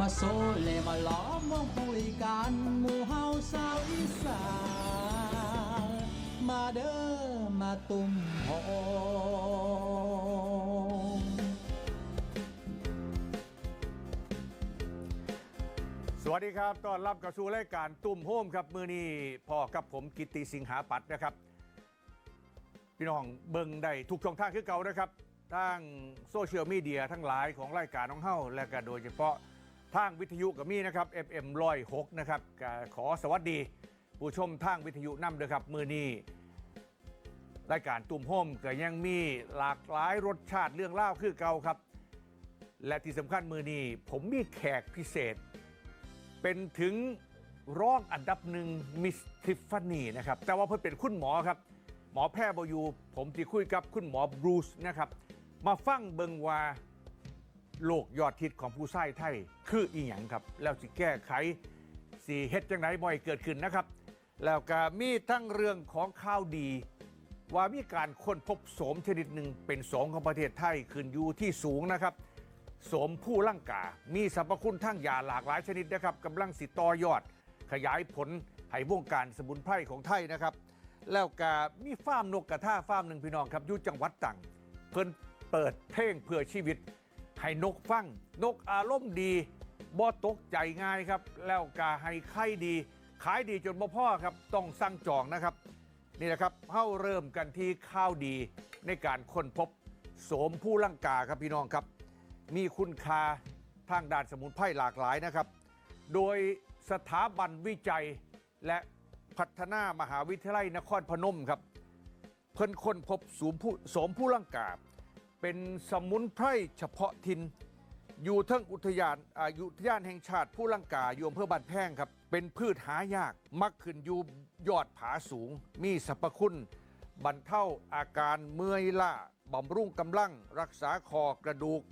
มาโซเลมาล้อมวงคุยกันหมู่เฮาสาวอีสานมาเด้อมาตุ่มโฮมสวัสดีครับต้อนรับกับสู่รายการตุ่มโฮมครับ มือนี้พ่อกับผมกิตติสิงหาปัตย์นะครับ พี่น้องเบิ่งได้ทุกช่องทางคือเก่านะครับทางโซเชียลมีเดียทั้งหลายของรายการน้องเฮ้าและก็โดยเฉพาะ ทางวิทยุกับมีนะครับ FM ร้อยหกนะครับก็ขอสวัสดี ผู้ชมทางวิทยุนำด้วยครับ มือนี้รายการตุ่มโฮมก็ยังมีหลากหลายรสชาติเรื่องเล่าคือเก่าครับ และที่สำคัญมือนี้ผมมีแขกพิเศษ เป็นถึงร้องอันดับหนึ่งมิสทิฟฟานีนะครับ แต่ว่าเพิ่นเป็นคุณหมอครับ หมอแพทย์บอยูผมที่คุยกับคุณหมอบรูซนะครับ มาฟังเบิงว่า โรคยอดฮิตของผู้ชายไทย คืออีหยังครับ แล้วสิแก้ไขสีเฮ็ดจังไหนบ่อยเกิดขึ้นนะครับ แล้วก็มีทั้งเรื่องของข่าวดี ว่ามีการค้นพบโสมชนิดหนึ่งเป็นโสมของประเทศไทยขึ้นอยู่ที่สูงนะครับโสมผู้ร่างกา มีสรรพคุณทั้งยาหลากหลายชนิดนะครับกำลังสิต่อยอด ขยายผลให้วงการสมุนไพรของไทยนะครับ แล้วก็มีฟาร์มนกกระทาฟาร์มหนึ่งพี่น้องครับอยู่จังหวัดตรังเพิ่นเปิดเพลงเพื่อชีวิต ให้นกฟัง นกอารมณ์ดีบ่ตกใจง่ายครับ แล้วก็ให้ไข่ดี ขายดีจนบ่พ่อครับต้องสั่งจองนะครับ นี่แหละครับเข้าเริ่มกันที่ข้าวดีในการค้นพบโสมผู้ร่างกาครับพี่น้องครับ มีคุณค่าทางด้านสมุนไพรหลากหลายนะครับ โดยสถาบันวิจัยและพัฒนามหาวิทยาลัยนครพนมครับ เพิ่นค้นพบสูมผู้สมผู้ร่างกา เป็นสมุนไพรเฉพาะทินอยู่ทั้งอุทยานอายุทยานแห่งชาติผู้ลังกาอยู่อำเภอบ้านแพงครับ เป็นพืชหายาก มักขึ้นอยู่ยอดผาสูง มีสรรพคุณบรรเทาอาการเมื่อยล้าบำรุงกำลัง รักษาคอกระดูก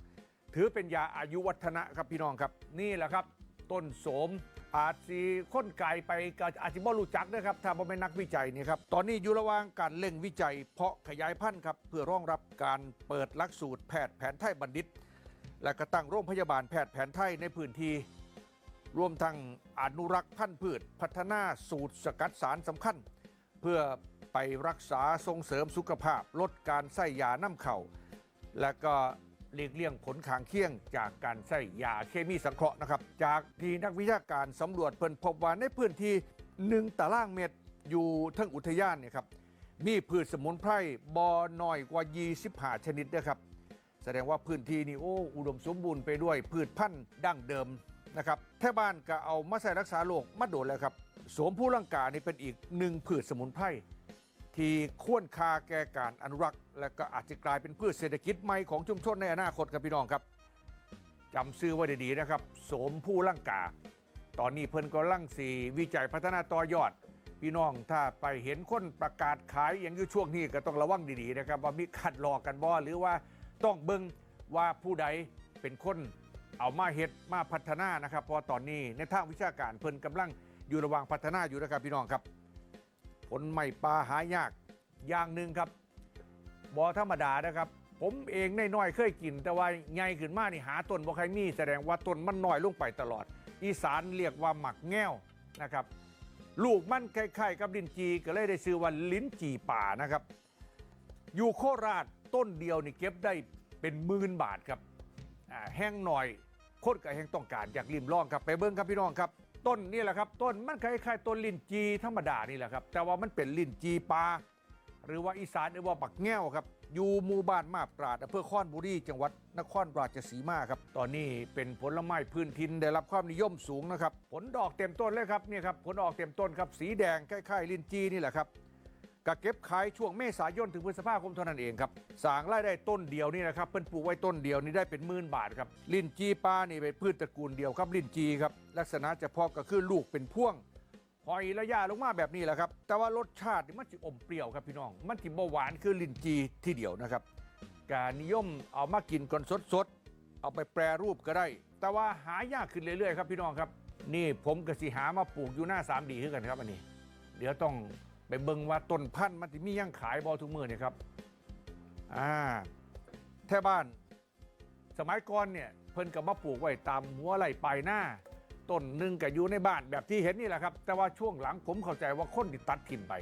ถือเป็นยาอายุวัฒนะครับพี่น้องครับ นี่แหละครับ ต้นโสม อาจสีค้นไก่ไปก็อาจจะบ่รู้จักนะครับถ้าบ่เป็นนักวิจัยนี่ครับตอนนี้อยู่ระหว่างการเร่งวิจัย เพาะขยายพันธุ์ครับเพื่อรองรับการเปิดหลักสูตรแพทย์แผนไทยบัณฑิต และก็ตั้งโรงพยาบาลแพทย์แผนไทยในพื้นที่รวมทั้งอนุรักษ์พันธุ์พืช พัฒนาสูตรสกัดสารสำคัญ เพื่อไปรักษาส่งเสริมสุขภาพ ลดการใส่ยาน้ำเข่า และก็ หลีกเลี่ยงผลข้างเคียง จากการใส่ยาเคมีสังเคราะห์นะครับ จากที่นักวิชาการสำรวจเพิ่นพบว่าในพื้นที่หนึ่งตารางเมตรอยู่ทั้งอุทยานเนี่ยครับมีพืชสมุนไพรบอน้อยกว่า 25 ชนิดนะครับ แสดงว่าพื้นที่นี่โอ้อุดมสมบูรณ์ไปด้วยพืชพันธุ์ดั้งเดิมนะครับแท่บ้านก็เอามาใส่รักษาโรคมาโดนแล้วครับโสมผู้ร่างกานี่เป็นอีกหนึ่งพืชสมุนไพร ที่ควรคาแก่การอนุรักษ์ และก็อาจจะกลายเป็นพืชเศรษฐกิจใหม่ของชุมชนในอนาคตครับพี่น้องครับจำซื้อไว้ดีๆนะครับ โสมผู้ร่างกา ตอนนี้เพิ่นก็ร่างสีวิจัยพัฒนาต่อยอด พี่น้องถ้าไปเห็นคนประกาศขายอย่างอยู่ช่วงนี้ก็ต้องระวังดีๆนะครับ ว่ามีขัดหลอกกันบ่หรือว่าต้องเบิ่งว่าผู้ใดเป็นคนเอามาเฮ็ดมาพัฒนานะครับ เพราะตอนนี้ในทางวิชาการเพิ่นกำลังอยู่ระหว่างพัฒนาอยู่นะครับพี่น้องครับ ลไม้ปลาหายากอย่างหนึ่งครับบอธรรมดานะครับ ผมเองน้อยๆเคยกิน แต่ว่าใหญ่ขึ้นมานี่หาต้นบ่ใครมีแสดงว่าต้นมันน้อยลงไปตลอด อีสานเรียกว่าหมักแง้วนะครับลูกมันคล้ายๆกับลิ้นจีก็เลยได้ชื่อว่าลิ้นจีป่านะครับ อยู่โคราชต้นเดียวนี่เก็บได้เป็นหมื่นบาทครับแห้งหน่อยโคตรกับแห้งต้องการอยากริมลองครับไปเบิ้งครับพี่น้องครับ ต้นนี่แหละครับ ต้นมันคล้ายๆต้นลิ้นจีธรรมดานี่แหละครับ แต่ว่ามันเป็นลิ้นจีปลาหรือว่าอีสานหรือว่าปักแง้วครับ อยู่หมู่บ้านมาบปราดอำเภอค้อนบุรีจังหวัดนครราชสีมาครับ ตอนนี้เป็นผลไม้พื้นถิ่นได้รับความนิยมสูงนะครับ ผลดอกเต็มต้นเลยครับเนี่ยครับผลออกเต็มต้นครับ สีแดงคล้ายๆลิ้นจีนี่แหละครับ ก็เก็บขายช่วงเมษายนถึงพฤษภาคมเท่านั้นเองครับสางไรายได้ต้นเดียวนี่นะครับเพิ่นปลูกไว้ต้นเดียวนี่ได้เป็นหมื่นบาทครับลิ้นจีปลานี่เป็นพืชตระกูลเดียวครับลิ้นจีครับลักษณะเฉพาะก็คือลูกเป็นพ่วงหอยระยะลงมาแบบนี้แหละครับ แต่ว่ารสชาตินี่มันจะอมเปรี้ยวครับพี่น้อง มันจะบ่หวานคือลิ้นจีที่เดียวนะครับ การนิยมเอามากินก่อนสดๆ เอาไปแปรรูปก็ได้ แต่ว่าหายากขึ้นเรื่อยๆครับพี่น้องครับ นี่ผมกสิหามาปลูกอยู่หน้า 3D ขึ้นกันครับอันนี้ เดี๋ยวต้อง ไปเบิ่งว่าต้นพันธุ์มันจะมียังขายบอทุกมือเนี่ยครับอ่าแท่บ้าน สมัยก่อนเนี่ยเพิ่นก็มาปลูกไว้ตามหัวไหล่ปลายหน้าต้นหนึ่งก็อยู่ในบ้านแบบที่เห็นนี่แหละครับ แต่ว่าช่วงหลังผมเข้าใจว่าคนที่ตัดทิ่มไป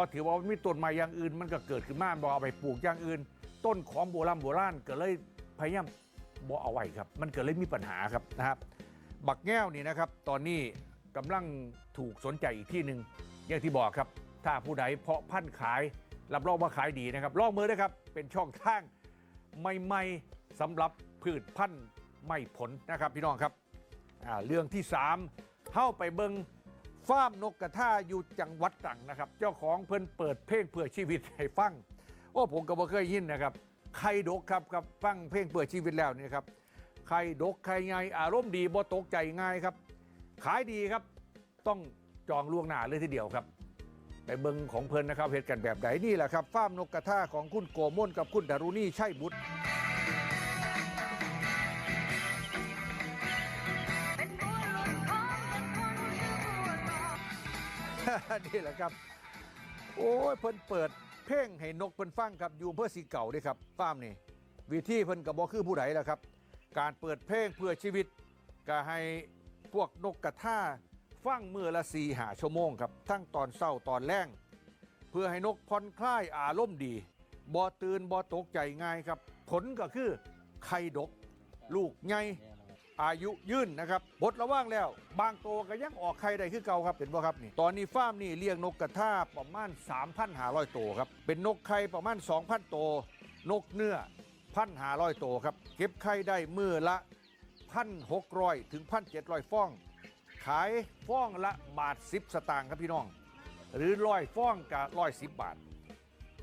พราะถือว่ามีต้นไม้อย่างอื่น มันก็เกิดขึ้นมาบ่เอาไปปลูกอย่างอื่น ต้นของโบราณโบราณก็เลยพยายามบ่เอาไว้ครับ มันก็เลยมีปัญหาครับนะครับบักแง้วนี่นะครับ ตอนนี้กำลังถูกสนใจอีกที่หนึ่งอย่างที่บอกครับ ถ้าผู้ใดเพาะพันธุ์ขายรับรองว่าขายดีนะครับลองมือด้วยครับ เป็นช่องทางใหม่ๆสำหรับพืชพันธุ์ไม่ผลนะครับพี่น้องครับเรื่องที่ 3เข้าไปเบิงฟาร์มนกกระทาอยู่จังหวัดตรังนะครับ เจ้าของเพิ่นเปิดเพลงเพื่อชีวิตให้ฟังโอ้ผมก็บ่เคยยินนะครับใครดกครับครับฟังเพลงเพื่อชีวิตแล้วนี่ครับใครดกใครไงอารมณ์ดีบ่ตกใจง่ายครับ ขายดีครับ ต้องจองล่วงหน้าเลยทีเดียวครับ ไปเบิงของเพลินนะครับเหตุกันแบบไหนนี่แหละครับฟาร์มนกกระทาของคุณโกมลกับคุณดารุณีใช่บุตรเป็นบัวหลุดของเป็นคนชื่อบัวทองนี่แหละครับ โอ้ยเพิ่นเปิด เพลงให้นกเพิ่นฟังครับอยู่อำเพื่อสีเก่าด้วยครับฟาร์มนี่วิธีเพิ่นกับบอคือผู้ใดล่ะครับ การเปิดเพลงเพื่อชีวิต ก็ให้พวกนกกระทา ฟังมือละสีหาชั่วโมงครับ ทั้งตอนเศร้าตอนแรงเพื่อให้นกผ่อนคลายอารมณ์ดีบ่ตื่นบ่ตกใจง่ายครับ ผลก็คือไข่ดก ลูกใหญ่อายุยืนนะครับบทระว่างแล้ว บางตัวก็ยังออกไข่ได้คือเก่าครับเห็นป่ะครับนี่ตอนนี้ฟาร์มนี่เลี้ยงนกกระทาประมาณ 3,500 ตัวครับ เป็นนกไข่ประมาณ 2,000 ตัวนกเนื้อ1,500ตัวครับ เก็บไข่ได้มือละ1,600ถึง1,700ฟอง ขายฟ้องละบาท10สตางค์ครับพี่น้อง หรือร้อยฟ้องกับร้อยสิบบาท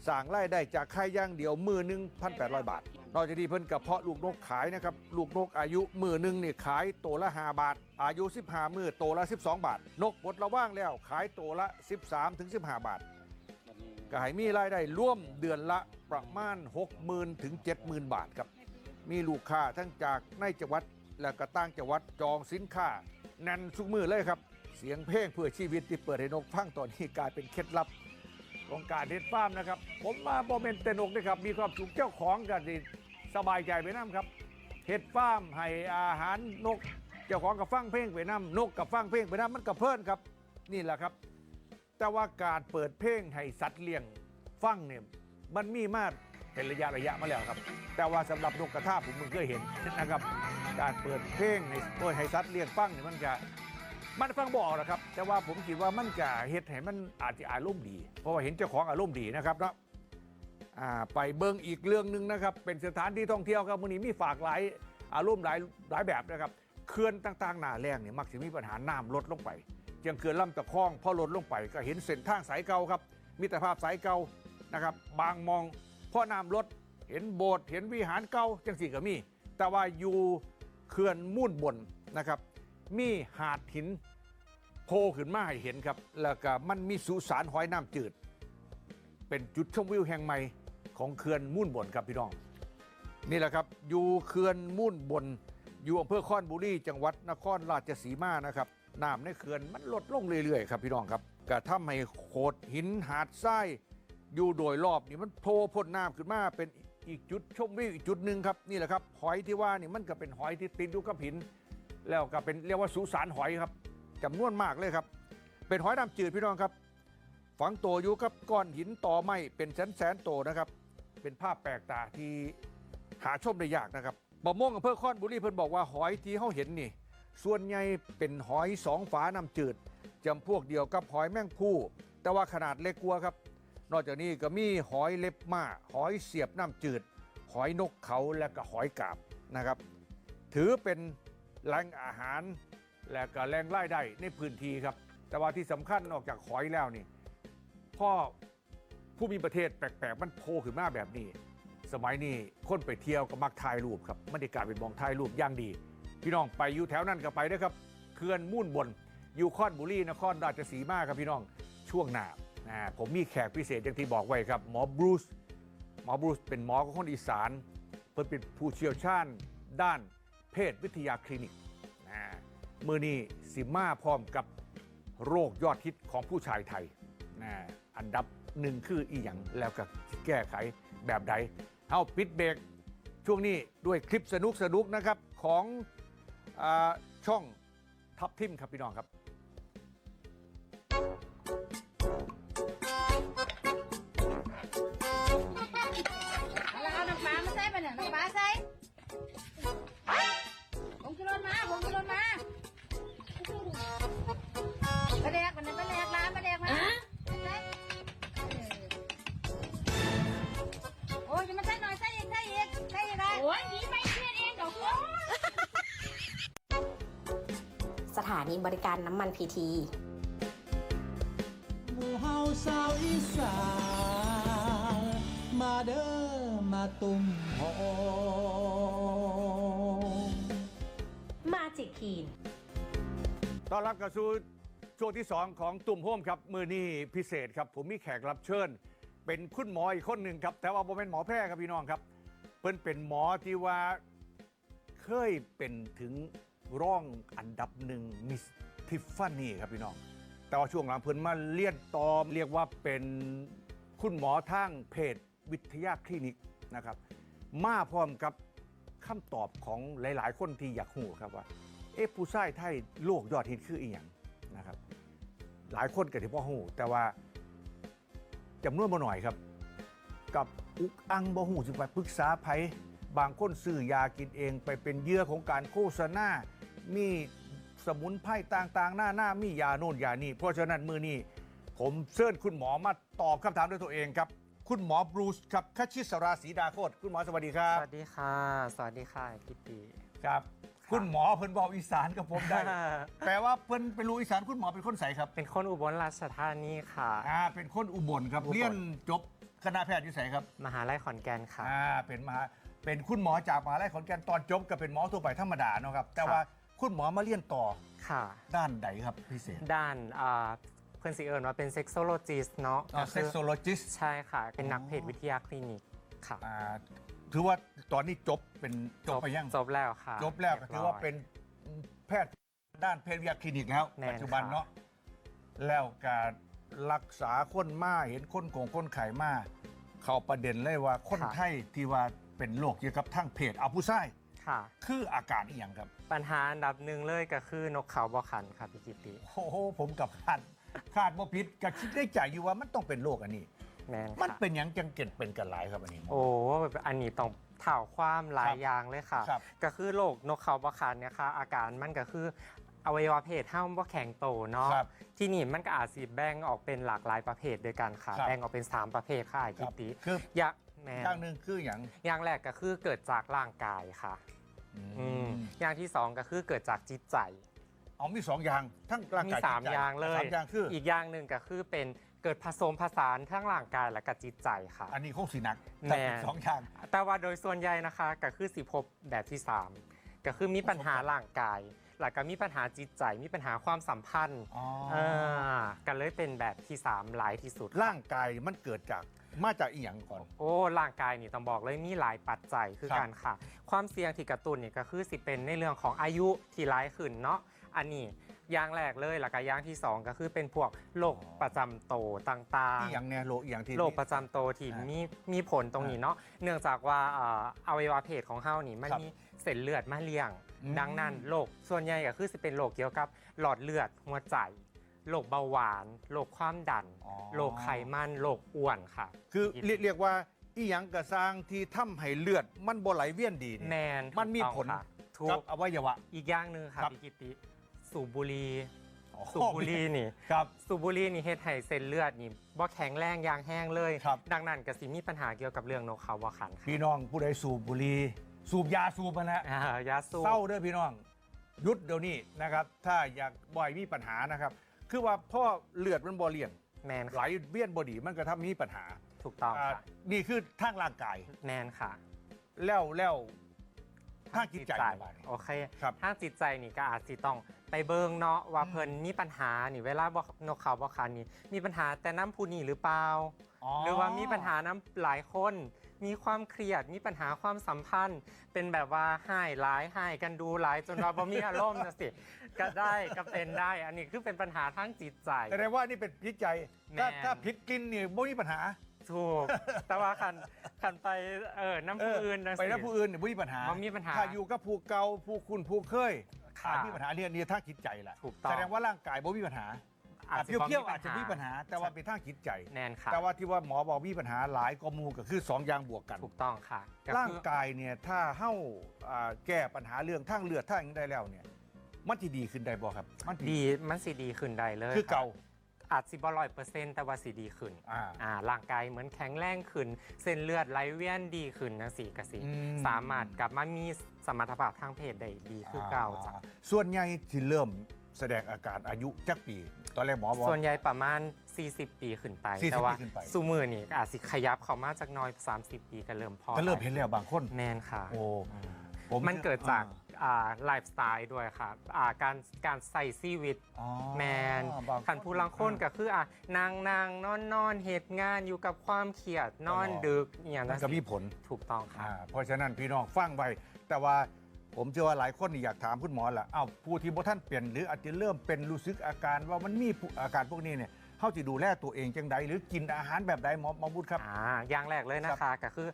สั่งไล่ได้จากไข่ย่างเดียวมือหนึ่งพันแปดร้อยบาท นอกจากนี้เพิ่นกับเพาะลูกนกขายนะครับ ลูกนกอายุมือหนึ่งนี่ขายตัวละ5บาท อายุ15มือตัวละ12บสองบาท นกบดระว่างแล้วขายตัวละ13ถึง15บห้าทก็ให้มีรายได้ร่วมเดือนละประมาณ60,000ถึง70,000บาทครับ มีลูกค้าทั้งจากในจังหวัดและก็ต่างจังหวัดจองสินค้า แน่นทุกมือเลยครับ เสียงเพลงเพื่อชีวิตที่เปิดให้นกฟังตอนนี้กลายเป็นเคล็ดลับของการเฮ็ดฟาร์มนะครับ ผมมาโมเมนต์เตนกนะครับ มีความสุขเจ้าของกันดีสบายใจไปน้ำครับเฮ็ดฟาร์มให้อาหารนก เจ้าของกับฟังเพลงไปน้ำนกกับฟังเพลงไปน้ำมันกับเพิ่นครับ นี่แหละครับ แต่ว่าการเปิดเพลงให้สัตว์เลี้ยงฟังเนี่ยมันมีมาก เป็นระยะระยะมาแล้วครับ แต่ว่าสำหรับนกกระทาผมมึงเคยเห็นนะครับ การเปิดเพลงให้โดยให้สัตเลี้ยงฟังเนี่ยมันจะมันฟังบอกนะครับ แต่ว่าผมคิดว่ามันจะเฮ็ดให้มันอาจจะอารมณ์ดี เพราะว่าเห็นเจ้าของอารมณ์ดีนะครับเนาะไปเบิ่งอีกเรื่องหนึ่งนะครับ เป็นสถานที่ท่องเที่ยวครับมื้อนี้มีฝากหลายอารมณ์หลายหลายแบบนะครับเขื่อนต่างๆหนาแรงเนี่ยมักจะมีปัญหาน้ำลดลงไปเจียงเขื่อนลำตะคองพอลดลงไปก็เห็นเส้นทางสายเก่าครับมิตรภาพสายเก่านะครับ บางมอง พราะน้ำลดเห็นโบสถ์เห็นวิหารเก่าจังสี่ก็มี แต่ว่าอยู่เขื่อนมุ่นบนนะครับ มีหาดหินโผล่ขึ้นมาให้เห็นครับ แล้วก็มันมีสุสานหอยน้ำจืด เป็นจุดชมวิวแห่งใหม่ของเขื่อนมุ่นบนครับพี่น้อง นี่แหละครับอยู่เขื่อนมุ่นบน อยู่อำเภอคอนบุรีจังหวัดนครราชสีมานะครับน้ำในเขื่อนมันลดลงเรื่อยๆครับพี่น้องครับก็ทำให้โขดหินหาดทราย อยู่โดยรอบนี่มันโผล่พ้นน้ำขึ้นมาเป็นอีกจุดชมวิวอีกจุดหนึ่งครับนี่แหละครับหอยที่ว่านี่มันก็เป็นหอยที่ติดอยู่กับหิน แล้วก็เป็นเรียกว่าสุสานหอยครับจำนวนมากเลยครับ เป็นหอยน้ำจืดพี่น้องครับ ฝังตัวอยู่กับก้อนหินต่อไม้เป็นแสนแสนโตนะครับ เป็นภาพแปลกตาที่หาชมได้ยากนะครับบะม่วงอำเภอค้อนบุรีเพิ่นบอกว่าหอยที่เขาเห็นนี่ ส่วนใหญ่เป็นหอยสองฝาน้ำจืดจำพวกเดียวกับหอยแมงผู้แต่ว่าขนาดเล็กกว่าครับ นอกจากนี้ก็มีหอยเล็บม้าหอยเสียบน้ำจืด หอยนกเขาและก็หอยกาบนะครับ ถือเป็นแหล่งอาหารและก็แรงรายได้ในพื้นที่ครับ แต่ว่าที่สำคัญนอกจากหอยแล้วนี่พ่อผู้มีประเทศแปลกๆ มันโผล่ขึ้นมาแบบนี้ สมัยนี้คนไปเที่ยวก็มักถ่ายรูปครับบรรยากาศเป็นมองถ่ายรูปอย่างดี พี่น้องไปอยู่แถวนั้นก็ไปนะครับเขื่อนมุ่นบนอยู่คอนบุรีนครราชสีมาครับพี่น้องช่วงหน้า นะผมมีแขกพิเศษอย่างที่บอกไว้ครับหมอบรูซหมอบรูซเป็นหมอของคนอีสาน เพิ่นเป็นผู้เชี่ยวชาญด้านเพศวิทยาคลินิกนะมือนี้สิมาพร้อมกับโรคยอดฮิตของผู้ชายไทยนะอันดับหนึ่งคืออีหยังแล้วก็แก้ไขแบบใดเอาปิดเบรกช่วงนี้ด้วยคลิปสนุกสนุกนะครับของอช่องทับทิมครับพี่น้องครับ กินรถมาผมกินรถมาไปแดกมันไปแดกร้านไปแดกมาใส่โอ้ยจะมาใส่หน่อยใส่อีกใส่อีกใส่อีกได้โอ้ยนี่ไม่เชื่อเองเดี๋ยวคุณสถานีบริการน้ำมันพีทีหมู่เฮาสาวอีสานมาเด้อมาตุ่มโฮ จิกคีนต้อนรับกับสู่ช่วงที่ 2 ของตุ่มโฮมครับ มือนี้พิเศษครับ ผมมีแขกรับเชิญ เป็นคุณหมออีกคนหนึ่งครับ แต่ว่าผมเป็นหมอแพทย์ครับพี่น้องครับ เพิ่นเป็นหมอที่ว่าเคยเป็นถึงร่องอันดับหนึ่งมิสทิฟฟานี่ครับพี่น้อง แต่ว่าช่วงหลังเพิ่นมาเลียนตอม เรียกว่าเป็นคุณหมอทางเพจวิทยาคลินิกนะครับ มาพร้อมกับคำตอบของหลาย ๆ คนที่อยากหูครับว่า เอ๊ะผู้ชายไทยโลกยอดฮิตคืออีหยังนะครับหลายคนก็ที่พ่อหูแต่ว่าจำนวนบ่หน่อยครับ กับอุกอังบ่หูสิไปปรึกษาไผบางคนซื้อยากินเองไปเป็นเหยื่อของการโฆษณา มีสมุนไพรต่างๆ หน้าหน้ามียาโน่นยานี่ เพราะฉะนั้นมือนี้ผมเชิญคุณหมอมาตอบคำถามด้วยตัวเองครับ คุณหมอบรูซครับคชิสราศีดาโคตรคุณหมอสวัสดีครับ สวัสดีค่ะ สวัสดีค่ะกิตติครับ คุณหมอเพิ่นบอกอีสานกับผมได้ แปลว่าเพิ่นเป็นรู้อีสานคุณหมอเป็นคนใสครับเป็นคนอุบลราชธานีค่ะ อ่าเป็นคนอุบลครับอุบล เรียนจบคณะแพทย์อยู่ไสครับมหาลัยขอนแก่นค่ะ อ่าเป็นมหาเป็นคุณหมอจากมหาลัยขอนแก่นตอนจบก็เป็นหมอทั่วไปธรรมดาเนาะครับแต่ว่าคุณหมอมาเรียนต่อค่ะ ด้านใดครับพิเศษด้านอ่าเพื่อนสิเอิญว่าเป็นเซ็กโซโลจิสเนาะก็คืเซ็กโซโลจิส ใช่ค่ะ เป็นนักเพศวิทยาคลินิกค่ะ อ่า ถือว่าตอนนี้จบเป็นจบไปยังจบแล้วค่ะจบแล้วก็รียถืร้อยว่าเป็นแพทย์ด้านเพศวิทยาคลินิกแล้วแน่นปัจจุบันค่ะเนาะแล้วการรักษาคนมาเห็นคนโกงคนไข่มาเข้าประเด็นเลยว่าคนไข้ที่ว่าเป็นโรคเกี่ยวกับทางเพศเอาผู้ชายค่ะ คืออาการอีหยังครับ ปัญหาอันดับหนึ่งเลยก็คือนกเขาบอขันค่ะพี่กิตติโอ้โหผมกับคาดคาดว่าพิษก็คิดได้ใจอยู่ว่ามันต้องเป็นโรคอันนี้ แมนมันค่ะเป็นหยังจังเกิดเป็นกันหลายครับอันนี้ โอ้อันนี้ต้องเถ่าความหลาคยรับอย่างเลยค่ะ ครับ ก็คือโรคนกเขาบอขันเนี่ยค่ะ อาการมันก็คืออวัยวะเพศห้ามว่าแข็งโตเนาะ ครับ ที่นี่มันก็อาจสิแบ่งออกเป็นหลากหลายประเภทด้วยกันค่ะ ครับ แบ่งออกเป็น 3 ประเภทค่ะไอ้คกิรับตติคืออย่างแม่อย่างหนึ่งคืออย่างอย่างแรกก็คือเกิดจากร่างกายค่ะอือืมมอย่างที่สองก็คือเกิดจากจิตใจ เอามีสองอย่างทั้งร่างมีกายสามจิตใจอย่างเลย สามอย่างคืออีกอย่างหนึ่งก็คือเป็น เกิดผสมผสานทั้งร่างกายและกับจิตใจค่ะ อันนี้คงสีหนักแน่แต่เป็นสองอย่าง แต่ว่าโดยส่วนใหญ่นะคะก็คือสิพบแบบที่ 3 ก็คือมีปัญหาร่างกายแล้วก็มีปัญหาจิตใจมีปัญหาความสัมพันธ์อ๋ออ่ากันเลยเป็นแบบที่ 3 หลายที่สุด ร่างกายมันเกิดจากมาจากอีหยังก่อน โอ้ร่างกายนี่ต้องบอกเลยมีหลายปัจจัยคือครับกันค่ะ ความเสี่ยงที่กระตุ้นนี่ก็คือสิเป็นในเรื่องของอายุที่ร้ายขึ้นเนาะ อันนี้อย่างแรกเลยแล้วก็อย่างที่สองก็คือเป็นพวกโรคประจำโตวต่างอีหยังเนี่ยโรคอีหยังที่ๆโรคประจำโตวที่อ่ามีมีมีผลตรงนี้เนาะเนื่องจากว่าเอ่ออวัยวะเพศของเฮานี่มันครับมีเส้นเลือดมาเลี้ยง อืม ดังนั้นโรคส่วนใหญ่ก็คือสิเป็นโรคเกี่ยวกับหลอดเลือดหัวใจโรคเบาหวานโรคความดันอ๋อโรคไขมันโรคอ้วนค่ะ คือเรียกเรียกว่าอีหยังกระซางที่ทำให้เลือดมันบ่ไหลเวียนดีแมนี่นมันมีถูกต้องผลค่ะถูกับกอวัยวะ อีกอย่างหนึ่งค่ะครับ พี่กิติ สูบบุหรี่อ๋อสูบบุหรี่นี่ ครับ สูบบุหรี่นี่เฮ็ดให้เส้นเลือดนี่บ่แข็งแรงอย่างแห้งเลย ครับ ดังนั้นก็สิมีปัญหาเกี่ยวกับเรื่องนกเขาบ่ขันค่ะพี่น้องผู้ใดสูบบุหรี่สูบยาสูบมาแล้วอ่ายาสูบ เศร้าเด้อพี่น้องหยุดเดี๋ยวนี้นะครับ ถ้าอยากบ่อยมีปัญหานะครับ คือว่าพ่อเลือดมันบ่เลี่ยงแมนไหลค่ะเวียนบดีมันก็ทำมีปัญหาถูกต้องอ่าค่ะนี่คือทางร่างกายแมนค่ะแล้วแล้วทางจิตใจโอเคครับทางจิตใจนี่ก็อาจสิต้อง ไปเบิ่งเนาะว่าอืมเพิ่นมีปัญหานี่เวลาบ่นกเขาบ่ขันนี่มีปัญหาแต่น้ำผู้นี้หรือเปล่า หรือว่ามีปัญหาน้ำหลายคน มีความเครียดมีปัญหาความสัมพันธ์ เป็นแบบว่าให้ร้ายให้กันดูร้ายจนเราบ่มีอารมณ์นะสิก็ได้ก็เป็นได้ อันนี้คือเป็นปัญหาทางจิตใจ แสดงว่านี่เป็นพิษใจถ้าแม่นถ้าพิษกินนี่บ่มีปัญหาถูก แต่ว่าคันคันไปเออน้ำผู้อื่นนะไปแล้วผู้อื่นเนี่ยไม่มีปัญหาบ่มีปัญหา ถ้าอยู่กับผู้เก่าผู้คุณผู้เคย ค่ะอาจมีปัญหาเนี่ยเนี่ยทางจิตใจแหละถูกต้อง แสดงว่าร่างกายบ่มีปัญหาอาจอะจะเพียวๆบ่อาจจะมีปัญหา แต่ว่าเป็นทางจิตใจ แน่นค่ะแต่ว่าที่ว่าหมอบอกมีปัญหาหลายก็มูก็คือสองอย่างบวกกัน ถูกต้องค่ะก็ร่างคือกายเนี่ยถ้าเฮ้าอ่าแก้ปัญหาเรื่องทางเลือดทางอย่างได้แล้วเนี่ย มันที่ดีขึ้นได้บ่ครับ มันสิดีมันสีดีขึ้นได้เลยคือเก่า อาจสิบ่ร้อยเปอร์เซ็นต์แต่ว่าสีดีขึ้นอ่าอ่าร่างกายเหมือนแข็งแรงขึ้น เส้นเลือดไหลเวียนดีขึ้นนะสีกสิอืม สามารถกลับมามีสมรรถภาพทางเพศได้ดีคือเก่าจ้ะอ่ส่วนใหญ่ที่เริ่มแสดงอาการอายุจักปี ตอนแรกหมอบอก ส่วนใหญ่ประมาณ 40 ปีขึ้นไป 40แต่ว่าปีขึ้นไป สูมือนี่อาจสิขยับเข้ามาจากน้อย 30 ปีก็เริ่มพอก็เริ่มเห็นแล้วบางคน แมนค่ะ โอ้ผมมันเกิดจากอ่า ไลฟ์สไตล์ด้วยค่ะอ่าการการใส่ชีวิตอ๋อแมนบางขันผู้ลังคนก็คืออะนางนางนอนนอนเหตุงานอยู่กับความเครียดนอนดึกอย่างมันั้นนก็มีผลถูกต้องค่ะอ่าเพราะฉะนั้นพี่น้องฟังไว้แต่ว่าผมเชื่อว่าหลายคนนี่อยากถามคุณหมอแหละอ้าวผู้ที่บ่ท่านเปลี่ยนหรืออาจจะเริ่มเป็นรู้สึกอาการว่ามันมีผู้อาการพวกนี้เนี่ยเขาจะดูแลตัวเองจังใดหรือกินอาหารแบบใดหมอหมอบุตรครับ อ่าอย่างแรกเลยนะคะก็คือ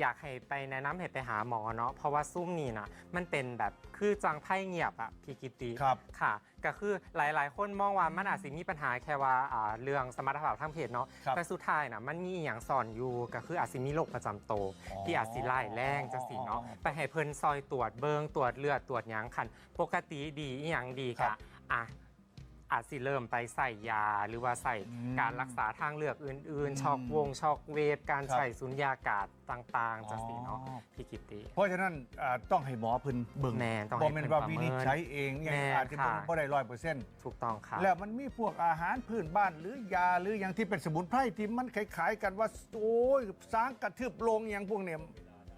อยากให้ไปแนะนำให้ไปหาหมอเนาะเพราะว่าซุ่มนี่นะมันเป็นแบบคือจังไพ่เงียบอะพี่กิติครับค่ะ ก็คือหลายๆ คนมองว่ามันอาจจะมีปัญหาแค่ว่าอ่าเรื่องสมรรถภาพทางเพศเนาะครับแต่สุดท้ายนะมันมีอหย่างสอนอยู่ก็คืออาจจะมีโรคประจำตัวอ๋อที่อาจสิไล่แรงจังสีเนาะอ๋อไปให้เพิ่นซอยตรวจเบิงตรวจเลือดตรวจหยังคันปกติดีอหยังดีครักะบ อะ อาจสิเริ่มไปใส่ยาหรือว่าใส่อืมการรักษาทางเลือกอื่นอืมๆช็อกวง ช็อกเวฟการครับใส่สุญญากาศต่างๆจังสีเนาะอ๋อพี่กิตติเพราะฉะนั้นอ่าต้องให้หมอเพิ่นเบิ่งแน่ต้องบ่ให้แม่นเพิ่นว่าประวิเมินิจนฉัยเองอย่างแน่อาจจะค่ะ บ่ได้ร้อยเปอร์เซ็นต์ถูกต้องค่ะ แล้วมันมีพวกอาหารพื้นบ้านหรือยาหรืออย่างที่เป็นสมุนไพรที่มันคล้ายๆกันว่าโอ้ยสางกระทืบลงอย่างพวกเนี่ย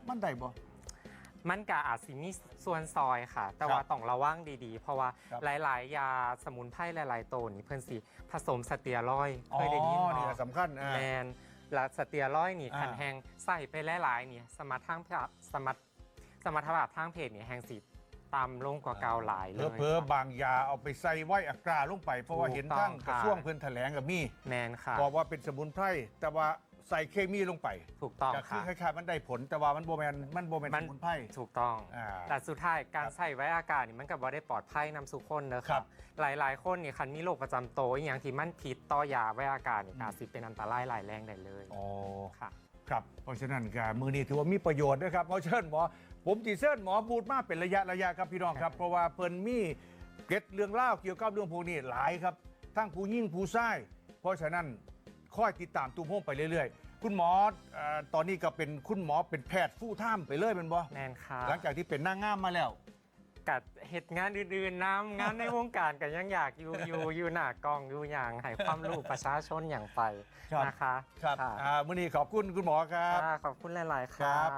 มันได้บ่ มันก็อาจสิมีส่วนซอยค่ะ แต่ครับว่าต้องระวังดีๆ เพราะว่าครับ หลายๆ ยาสมุนไพรหลายๆตัวนี่เพิ่นสิผสมสเตียรอยด์เคยได้ยินอ๋อเนาะนี่สำคัญอ่า แมนและสเตียรอยด์นี่อ่า คันแหงใส่ไปหลายๆนี่สมรรถทางภาพสมรรถสมรรถภาพทางเพศนี่แหงสิตามลงกว่าเกาหลายเลยเผลอๆบางยาเอาไปใส่ไว้อัตราลงไป เพราะว่าถูกเห็นต้องทั้งกระค่ะ ทรวงเพิ่นแถลงกับมีแมนค่ะ บอกว่าเป็นสมุนไพรแต่ว่า ใส่เคมีลงไปถูกต้องก็คือค่ะคล้ายๆมันได้ผลแต่ว่ามันโบแมนมันโบแมนมัสนมุนไพร ถูกต้อง อ่าแต่สุดท้ายการครับใส่ไว้อากาศนี่มันก็บ่ได้ปลอดภัยนำสู่คนเนอะคครัรับบ หลายๆ คนนี่คันมีโรคประจำตัวอหย่างที่มันผิดต่อยาไว้อากาศนี่อืมอาจสิเป็นอันตรายหลายแรงได้เลยอ๋อ ค่ะ ครับ เพราะฉะนั้นก็มือนี้ถือว่ามีประโยชน์ด้วยครับเพราะเชิญหมอ ผมจีเชิญหมอบูดมาเป็นระยะระยะครับพี่น้องครับ เพราะว่าเพิ่นมีเก็ดเรื่องเล่าวเกี่ยวกับเรื่องพวกนี้หลายครับ ทั้งผู้ยิ่งผู้ชาย เพราะฉะนั้น คอยติดตามตุ้มโฮมไปเรื่อยๆ คุณหมอเอ่อตอนนี้ก็เป็นคุณหมอเป็นแพทย์ผู้ท่ามไปเลยเป็นบ่แมนค่ะหลังจากที่เป็นนางงามมาแล้ว กัดเหตุงานอื่นๆน้ำงานในวงการก็ยังอยากอยู่อยู่อยู่หน้ากล้องอยู่อย่างให้ความรู้ประชาชนอย่างไปครับ นะคะครับค่ะอ่ามื่อนี้ขอบคุณคุณหมอครับ ค่ะขอบคุณหลาย ๆ ครัค่ะบ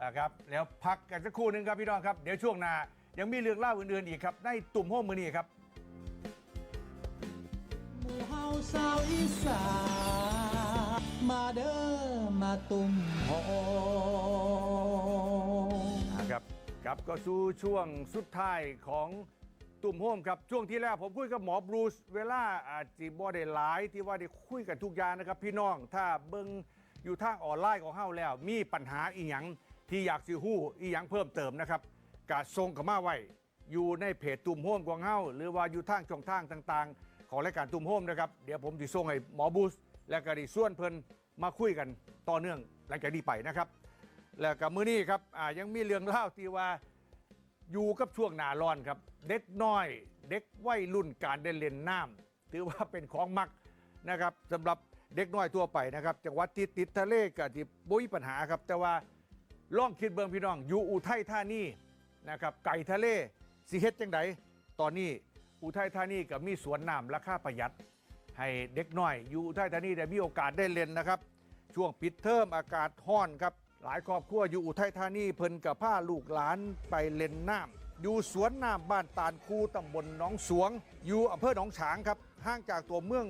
อ่าครับแล้วพักกันสักครู่หนึ่งครับพี่น้องครับ เดี๋ยวช่วงหน้ายังมีเรื่องเล่าอื่นๆอีกครับในตุ่มโฮมมือนี้ครับห มู่เฮาสาวอีสานมาเด้อมาตุ่มโฮมครับกลับก็สู่ช่วงสุดท้ายของตุ่มโฮมครับ ช่วงที่แล้วผมคุยกับหมอบรูซเวลาอาจจะบ่ได้หลายที่ว่าได้คุยกันทุกอย่างนะครับ พี่น้องถ้าเบิ่งอยู่ทางออนไลน์ของเฮาแล้ว มีปัญหาอีหยังที่อยากสิฮู้อีหยังเพิ่มเติมนะครับกาส่งเข้ามาไว้อยู่ในเพจตุ่มโฮมของเฮาหรือว่าอยู่ทางช่องทางต่างๆ ของรายการตุ่มโฮมนะครับ เดี๋ยวผมจะส่งให้หมอบูสและก็ดิส่วนเพิ่นมาคุยกันต่อเนื่องหลังจากนี้ไปนะครับ แล้วก็มื้อนี้ครับอ่ายังมีเรื่องเล่าที่ว่าอยู่กับช่วงหนาร้อนครับ เด็กน้อย เด็กวัยรุ่นการได้เล่นน้ำถือว่าเป็นของมักนะครับสำหรับเด็กน้อยทั่วไปนะครับจังหวัดที่ติดทะเลก็ที่บุ้ยปัญหาครับ แต่ว่าลองคิดเบิ่งพี่น้อง อยู่อุทัยธานีนะครับไก่ทะเลสิเฮ็ดจังไดตอนนี้ อุทัยธานีก็มีสวนน้ำราคาประหยัด ให้เด็กน้อย อยู่อุทัยธานีได้มีโอกาสได้เล่นนะครับ ช่วงปิดเทอมอากาศร้อนครับ หลายครอบครัวอยู่อุทัยธานีเพิ่นกับผ้าลูกหลานไปเล่นน้ำอยู่สวนน้ำบ้านตาลคูตำบลหนองสวง อยู่อำเภอหนองฉางครับห่างจากตัวเมือง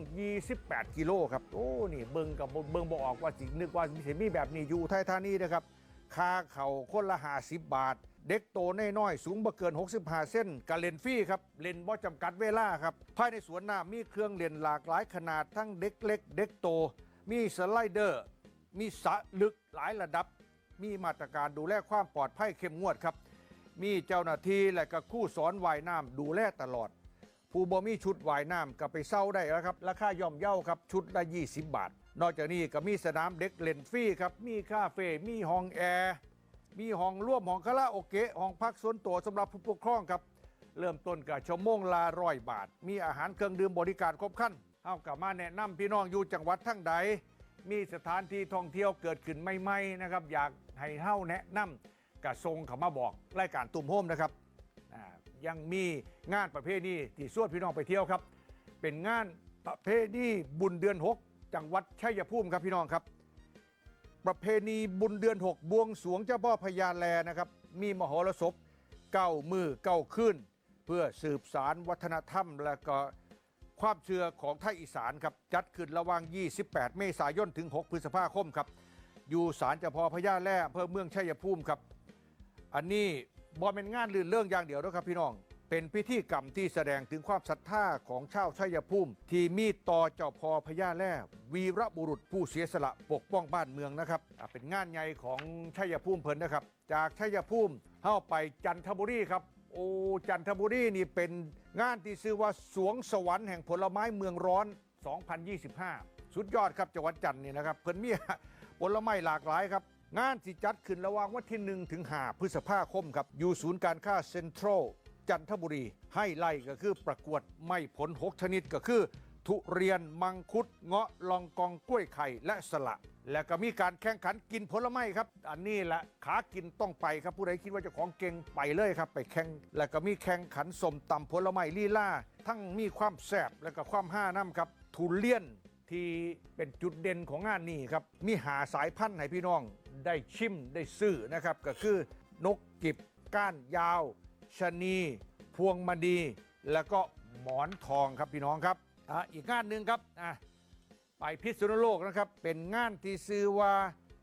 28 กิโลครับโอ้นี่เบิงกับเบิงบออกว่าสินึกว่าสิมีแบบนี้อยู่อุทัยธานีนะครับค่าเข่าคนละ50บาท เด็กโตน้อยๆสูงบ่เกิน 65 เส้นกะเลนฟรีครับ เลนบ่จำกัดเวลาครับ ภายในสวนน้ำมีเครื่องเล่นหลากหลายขนาดทั้งเด็กเล็ก เด็กโต มีสไลเดอร์ มีสะลึกหลายระดับ มีมาตรการดูแลความปลอดภัยเข้มงวดครับ มีเจ้าหน้าที่และก็คู่สอนว่ายน้ำดูแลตลอด ผู้บ่มีชุดว่ายน้ำก็ไปเศร้าได้แล้วครับราคาย่อมเย่าครับชุดละ 20 บาท นอกจากนี้ก็มีสนามเด็กเล่นฟรีครับมีคาเฟ่มีห้องแอร์ มีห้องร่วมห้องคาราโอเกะห้องพักส่วนตัวสำหรับผู้ปกครองครับ เริ่มต้นกับชั่วโมงละร้อยบาท มีอาหารเครื่องดื่มบริการครบครันเอากลับมาแนะนำพี่น้องอยู่จังหวัดทั้งใด มีสถานที่ท่องเที่ยวเกิดขึ้นใหม่ๆนะครับ อยากให้เฮ้าแนะนำกระทรงเขามาบอกรายการตุ่มโฮมนะครับอ่ายังมีงานประเภทนี้ที่สวนพี่น้องไปเที่ยวครับ เป็นงานประเพณีบุญเดือน 6 จังหวัดชัยภูมิครับพี่น้องครับ ประเพณีบุญเดือน 6 บวงสวงเจ้าพ่อพญาแลนะครับ มีมหรสพเก้ามือเก้าขึ้น เพื่อสืบสารวัฒนธรรม และก็ความเชื่อของไทยอีสานครับ จัดขึ้นระหว่าง 28 เมษายนถึง 6 พฤษภาคมครับ อยู่ศาลเจ้าพ่อพญาแล่อำเภอเมืองชัยภูมิครับ อันนี้บอเป็นงานลื่นเรื่องอย่างเดียวนะครับพี่น้อง เป็นพิธีกรรมที่แสดงถึงความศรัทธาของชาวชัยภูมิ ที่มีต่อเจ้าพ่อพญาแล่วีรบุรุษผู้เสียสละปกป้องบ้านเมืองนะครับอะเป็นงานใหญ่ของชัยภูมิเพิ่นนะครับ จากชัยภูมิเข้าไปจันทบุรีครับ โอ้จันทบุรีนี่เป็นงานที่ชื่อว่าสวงสวรรค์แห่งผลไม้เมืองร้อน 2025 สุดยอดครับจังหวัดจันทร์นี่นะครับเพิ่นมีผลไม้หลากหลายครับ งานที่จัดขึ้นระหว่างวันที่1ถึง5พฤษภาคมครับอยู่ศูนย์การค้าเซ็นทรัล จันทบุรี ให้ไล่ก็คือประกวดไม่ผล6ชนิดก็คือ ทุเรียนมังคุดเงาะลองกองกล้วยไข่และสละ และก็มีการแข่งขันกินผลไม้ครับ อันนี้แหละขากินต้องไปครับผู้ใดคิดว่าจะของเก่งไปเลยครับ ไปแข่งและก็มีแข่งขันสมตำผลไม้ลีลาทั้งมีความแซ่บและก็ความห้าน้ำครับทุเรียนที่เป็นจุดเด่นของงานนี้ครับ มีหาสายพันธุ์ให้พี่น้องได้ชิมได้ซื้อนะครับ ก็คือนกกิบก้านยาว ชะนี พวงมณีแล้วก็หมอนทองครับพี่น้องครับอะอีกงานหนึ่งครับอะไปพิษณุโลกนะครับ เป็นงานที่ซื้อว่า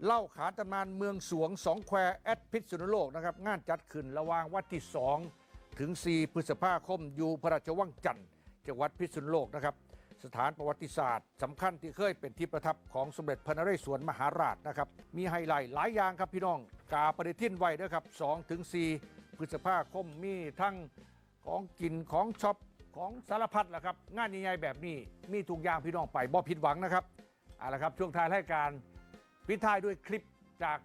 เล่าขานตำนานเมืองสวงสองแควแอดพิษณุโลกนะครับ งานจัดขึ้นระหว่างวันที่ 2 ถึง 4 พฤษภาคม อยู่พระราชวังจันทร์จังหวัดพิษณุโลกนะครับ สถานประวัติศาสตร์สำคัญที่เคยเป็นที่ประทับของสมเด็จพระนเรศวรมหาราชนะครับ มีไฮไลท์หลายอย่างครับพี่น้อง กาปฏิทินไว้ด้วยครับ2ถึง4 พฤษภาคมมีทั้งของกินของช็อปของสารพัดแหละครับ งานใหญ่ๆแบบนี้มีทุกอย่างพี่น้องไปบ่ผิดหวังนะครับเอาละครับช่วงท้ายรายการปิดท้ายด้วยคลิปจาก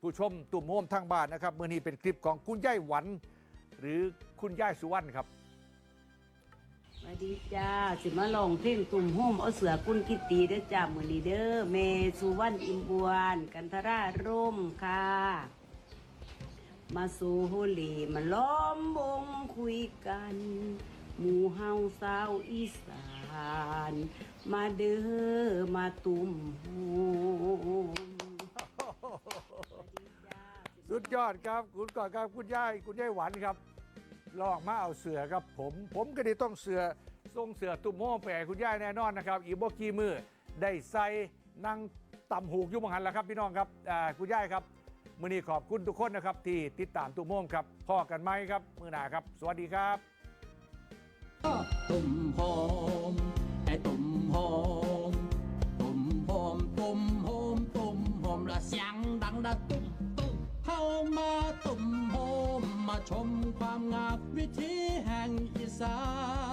ผู้ชมตุ่มโฮมทางบ้านนะครับเมื่อนี้เป็นคลิปของคุณย่ายหวัน หรือคุณย่ายสุวรรณครับสวัสดีจ้า สิมาลองเพลงตุ่มโฮมเอาเสือกุนกิตีเด้อจ้ามือนีเด้อเมสุวรรณอิมบวน กันทราร่มค่ะ มาสู่ฮลีมาล้อมวงคุยกัน หมู่เฮาสาวอีสาน มาเด้อมาตุ่มโฮมสุดยอดครับ คุณก่อนครับคุณย่ายคุณย่ายหวันครับ ลองมาเอาเสือครับผม ผมก็ได้ต้องเสือทรงเสือตุ้มโม่แปรคุณย่ายแน่นอนนะครับ อีโบกี้มือได้ใส่นั่งต่ำหูกอยุบหันแล้วครับพี่น้องครับอ่าคุณย่ายครับ มื่อนี้ขอบคุณทุกคนนะครับที่ติดตามตุ้มโม่ครับพ่อกันไหมครับ มือหนาครับ สวัสดีครับตุ่มโฮมไอ้ตุ่มโฮมตุ่มโฮมตุ่มโฮมตุ่มโฮมละเสียงดังระตุ้มตุ้มเข้ามาตุ่มโฮมมาชมความงามวิถีแห่งอีสาน